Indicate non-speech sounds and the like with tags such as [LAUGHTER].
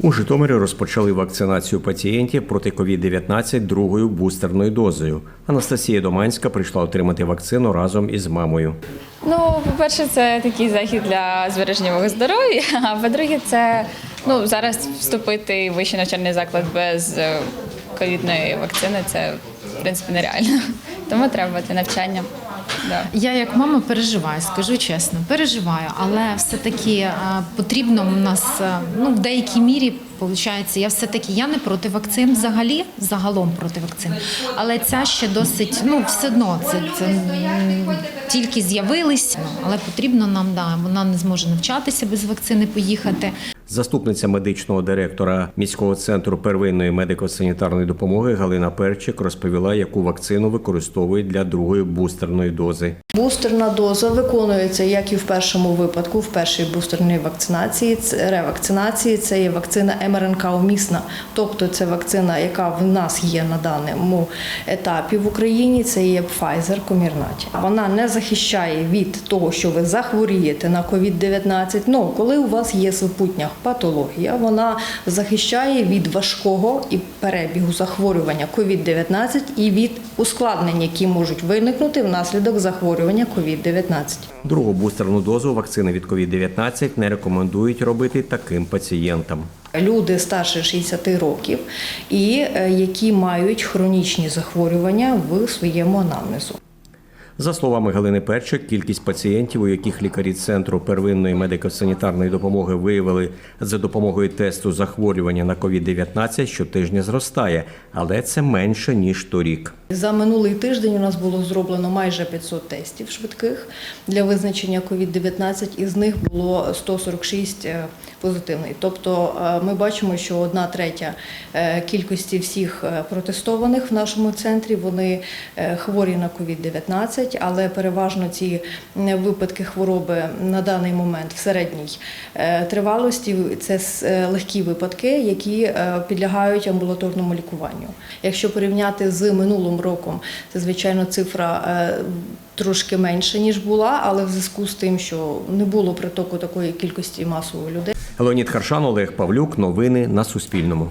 У Житомирі розпочали вакцинацію пацієнтів проти COVID-19 другою бустерною дозою. Анастасія Доманська прийшла отримати вакцину разом із мамою. Ну, по-перше, це такий захід для збереження мого здоров'я. [LAUGHS] А по-друге, це ну зараз вступити в вищий навчальний заклад без е, ковідної вакцини це в принципі нереально. [LAUGHS] Тому треба бути навчання. Я як мама переживаю, скажу чесно, переживаю, але все-таки е, потрібно у нас е, ну, в деякій мірі, виходить, я все-таки я не проти вакцин взагалі, загалом проти вакцин. Але ця ще досить, ну все одно це, це тільки з'явились, ну, але потрібно нам, да, вона не зможе навчатися без вакцини поїхати. Заступниця медичного директора міського центру первинної медико-санітарної допомоги Галина Перчик розповіла, яку вакцину використовують для другої бустерної дози. Бустерна доза виконується як і в першому випадку, в першій бустерній вакцинації, ревакцинації. Це є вакцина МРНК умісна, тобто це вакцина, яка в нас є на даному етапі в Україні. Це є Pfizer Комірнаті. Вона не захищає від того, що ви захворієте на COVID-19. Ну коли у вас є супутня патологія, вона захищає від важкого і перебігу захворювання COVID-19 і від ускладнень, які можуть виникнути внаслідок захворювання COVID-19. Другу бустерну дозу вакцини від COVID-19 не рекомендують робити таким пацієнтам. Люди старше 60 років і е, які мають хронічні захворювання в своєму анамнезу. За словами Галини Перчик, кількість пацієнтів, у яких лікарі центру первинної медико-санітарної допомоги виявили за допомогою тесту захворювання на COVID-19, щотижня зростає, але це менше ніж торік. За минулий тиждень у нас було зроблено майже 500 тестів швидких для визначення COVID-19, із них було 146 е, позитивних. Тобто е, ми бачимо, що одна третя е, кількості всіх протестованих в нашому центрі вони хворі на COVID-19, але переважно ці випадки хвороби на даний момент в середній тривалості це легкі випадки, які підлягають амбулаторному лікуванню. Якщо порівняти з минулим роком, це звичайно цифра е, трошки менша ніж була, але в зв'язку з тим, що не було притоку такої кількості масової людей. Леонід Харшан, Олег Павлюк. Новини на Суспільному.